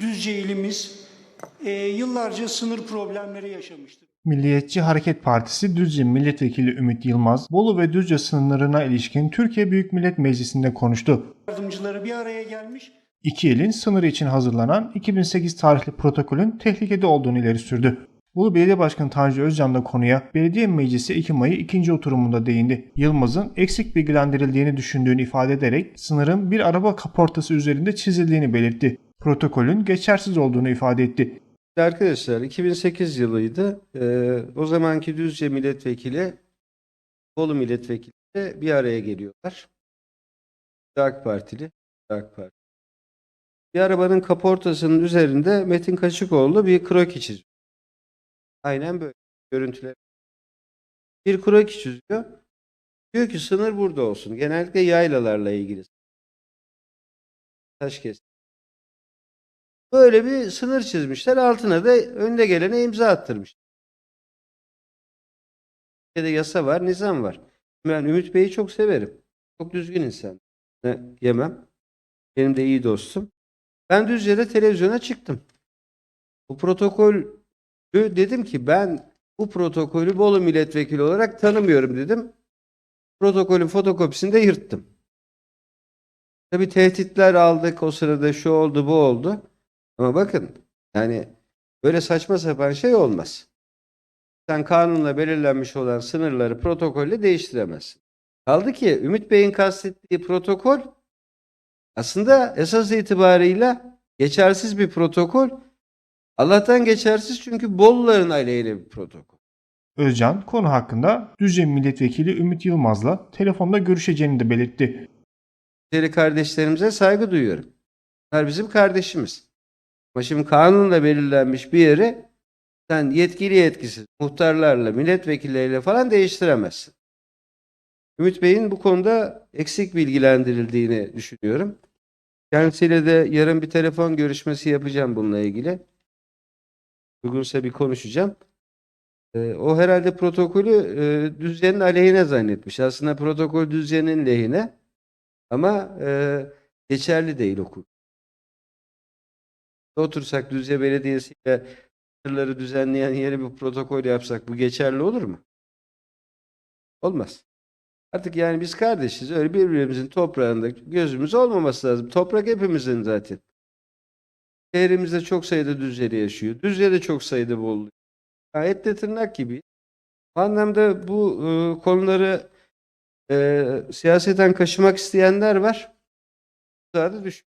Düzce ilimiz e, yıllarca sınır problemleri yaşamıştır. Milliyetçi Hareket Partisi Düzce Milletvekili Ümit Yılmaz, Bolu ve Düzce sınırlarına ilişkin Türkiye Büyük Millet Meclisi'nde konuştu. Yardımcıları bir araya gelmiş. İki ilin sınırı için hazırlanan 2008 tarihli protokolün tehlikede olduğunu ileri sürdü. Bolu Belediye Başkanı Tanju Özcan da konuya Belediye Meclisi Ekim ayı ikinci oturumunda değindi. Yılmaz'ın eksik bilgilendirildiğini düşündüğünü ifade ederek sınırın bir araba kaportası üzerinde çizildiğini belirtti. Protokolün geçersiz olduğunu ifade etti. Arkadaşlar 2008 yılıydı. Ee, o zamanki Düzce milletvekili, Bolu milletvekili de bir araya geliyorlar. AK Partili, AK Parti. Bir arabanın kaportasının üzerinde Metin Kaşıkoğlu bir kroki çiziyor. Aynen böyle görüntüler. Bir kroki çiziyor. Diyor ki sınır burada olsun. Genellikle yaylalarla ilgili. Taş kes. Böyle bir sınır çizmişler. Altına da önde gelene imza attırmış. Türkiye'de yasa var, nizam var. Ben Ümit Bey'i çok severim. Çok düzgün insan. Ne, yemem. Benim de iyi dostum. Ben Düzce'de televizyona çıktım. Bu protokolü dedim ki ben bu protokolü Bolu milletvekili olarak tanımıyorum dedim. Protokolün fotokopisini de yırttım. Tabii tehditler aldık o sırada şu oldu bu oldu. Ama bakın yani böyle saçma sapan şey olmaz. Sen kanunla belirlenmiş olan sınırları protokolle değiştiremezsin. Kaldı ki Ümit Bey'in kastettiği protokol aslında esas itibarıyla geçersiz bir protokol. Allah'tan geçersiz çünkü Boluların aleyhine bir protokol. Özcan konu hakkında Düzce Milletvekili Ümit Yılmaz'la telefonda görüşeceğini de belirtti. Kardeşlerimize saygı duyuyorum. Bunlar bizim kardeşimiz. Ama şimdi kanunla belirlenmiş bir yeri sen yetkili yetkisiz muhtarlarla, milletvekilleriyle falan değiştiremezsin. Ümit Bey'in bu konuda eksik bilgilendirildiğini düşünüyorum. Kendisiyle de yarın bir telefon görüşmesi yapacağım bununla ilgili. Uygunsa bir konuşacağım. Ee, o herhalde protokolü e, Düzce'nin aleyhine zannetmiş. Aslında protokol Düzce'nin lehine ama e, geçerli değil okul. Otursak Düzce Belediyesi'yle sınırları düzenleyen yeni bir protokol yapsak bu geçerli olur mu? Olmaz. Artık yani biz kardeşiz. Öyle birbirimizin toprağında gözümüz olmaması lazım. Toprak hepimizin zaten. Şehrimizde çok sayıda Düzceli yaşıyor. Düzce'de çok sayıda Bolu. Ya etle tırnak gibi. Bu anlamda bu e, konuları e, siyaseten kaşımak isteyenler var. Tuzağa da düş.